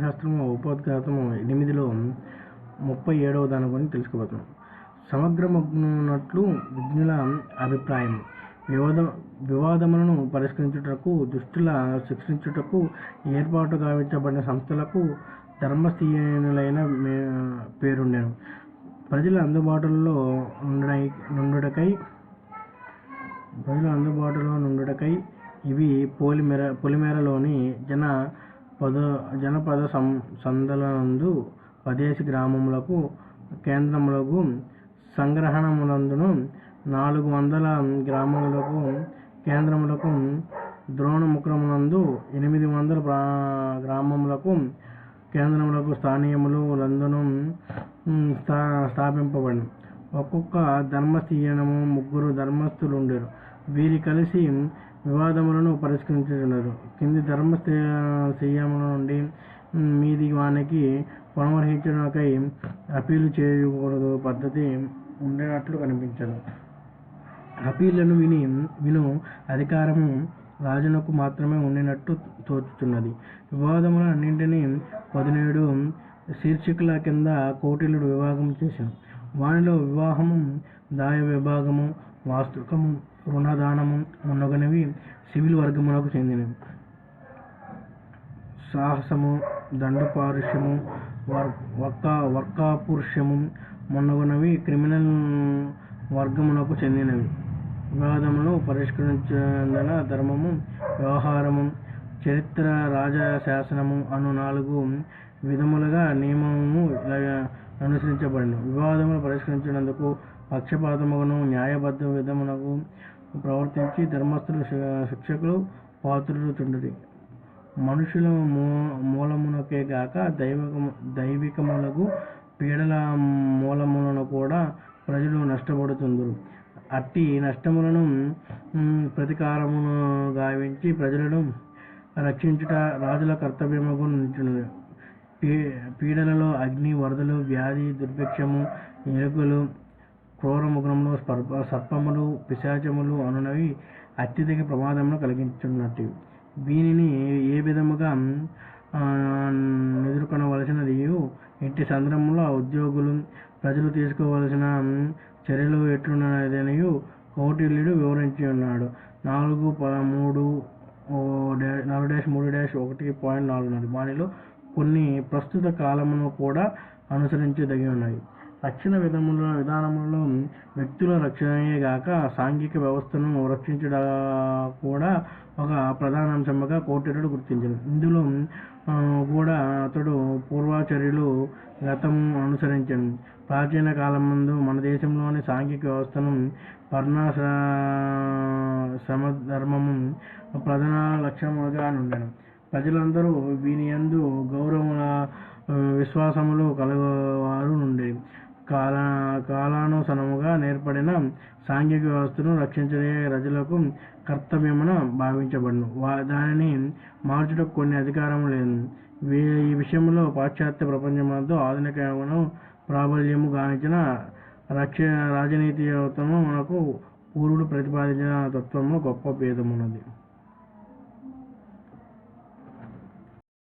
శాస్త్రము ఉపోద్ఘాతము ఎనిమిదిలో ముప్పై ఏడవ దాని గురించి తెలుసుకోబోతున్నాం. సమగ్రమగ్నున్నట్లు విజ్ఞుల అభిప్రాయం వివాద వివాదములను పరిష్కరించుటకు దుష్టుల శిక్షించుటకు ఏర్పాటు గావించబడిన సంస్థలకు ధర్మస్థీయులైన పేరుండెను. ప్రజల అందుబాటులో నుండై నుండుటకై ప్రజల అందుబాటులో నుండుటకై ఇవి పోలిమెర పొలిమేరలోని జన పద జనపద సం సందలనందు పదేసి గ్రామములకు కేంద్రములకు సంగ్రహణములందును నాలుగు వందల గ్రామములకు కేంద్రములకు ద్రోణముఖమునందు ఎనిమిది వందల గ్రామములకు కేంద్రములకు స్థానీయములు లందును స్థా స్థాపింపబడి ఒక్కొక్క ధర్మస్థీయనము ముగ్గురు ధర్మస్థులు ఉండేరు వీరి కలిసి వివాదములను పరిష్కరించుచున్నారు. కింది ధర్మ సంయముల నుండి మీది వానికి పునర్వహించడానికై అపీలు చేయకూడదు పద్ధతి ఉండేటట్లు కనిపించదు. అపీలను విని విను అధికారము రాజునకు మాత్రమే ఉండినట్టు తోచుతున్నది వివాదముల అన్నింటినీ పదిహేడు శీర్షికల కింద కోటిలుడు విభాగం చేశాను వానిలో వివాహము దాయ విభాగము వాస్తుకము రుణదానము మొన్నగనవి సివిల్ వర్గములకు చెందినవి. సాహసము దండపారుష్యము వర్ వర్క వర్కాపురుషము మొన్నగునవి క్రిమినల్ వర్గమునకు చెందినవి. వివాదమును పరిష్కరించిన ధర్మము వ్యవహారము చరిత్ర రాజశాసనము అను నాలుగు విధములుగా నియమము అనుసరించబడిన వివాదములు పరిష్కరించినందుకు పక్షపాతమును న్యాయబద్ధ విధమునకు ప్రవర్తించి ధర్మస్థులు శి- శిక్షకులు పాత్రులు చుండరి మనుషుల మూ మూలమునకే గాక దైవకము దైవికములకు పీడల మూలములను కూడా ప్రజలు నష్టపడుతుందరు అట్టి నష్టములను ప్రతీకారమును గావించి ప్రజలను రక్షించుట రాజుల కర్తవ్యముకు నిలిచినది పీ పీడలలో అగ్ని వరదలు వ్యాధి దుర్భిక్షము ఎలుకలు క్రూరముగ్రములు స్పర్ప సర్పములు పిశాచములు అనునవి అత్యధిక ప్రమాదమును కలిగించున్నట్టు. దీనిని ఏ విధముగా ఎదుర్కొనవలసినది? ఇట్టి సందర్భంలో ఉద్యోగులు ప్రజలు తీసుకోవలసిన చర్యలు ఎట్లున్నదని కౌటిల్యుడు వివరించి ఉన్నాడు. నాలుగు పదమూడు మూడు నాలుగు డాష్ మూడు డాష్ ఒకటి పాయింట్ నాలుగు దానిలో కొన్ని ప్రస్తుత కాలమును కూడా అనుసరించదగి ఉన్నాయి రక్షణ విధముల విధానములలో వ్యక్తుల రక్షణయే గాక సాంఘిక వ్యవస్థను రక్షించడ కూడా ఒక ప్రధాన అంశముగా కోటిరుడు గుర్తించారు ఇందులో కూడా అతడు పూర్వాచర్యులు గతం అనుసరించాడు ప్రాచీన కాలం ముందు మన దేశంలోని సాంఘిక వ్యవస్థను వర్ణ సమధర్మము ప్రధాన లక్ష్యముగా ఉండను ప్రజలందరూ వీని యందు గౌరవముల విశ్వాసములు కలగవారు నుండి కాల కాలానుసనముగా నేర్పడిన సాంఘిక వ్యవస్థను రక్షించే ప్రజలకు కర్తవ్యమున భావించబడును. వా దానిని మార్చుటకు కొన్ని అధికారం లేదు ఈ విషయంలో పాశ్చాత్య ప్రపంచమందు ఆధునిక యుగమును ప్రాబల్యము గావించిన రక్ష రాజనీతి మనకు పూర్వుడు ప్రతిపాదించిన తత్వము గొప్ప భేదమున్నది.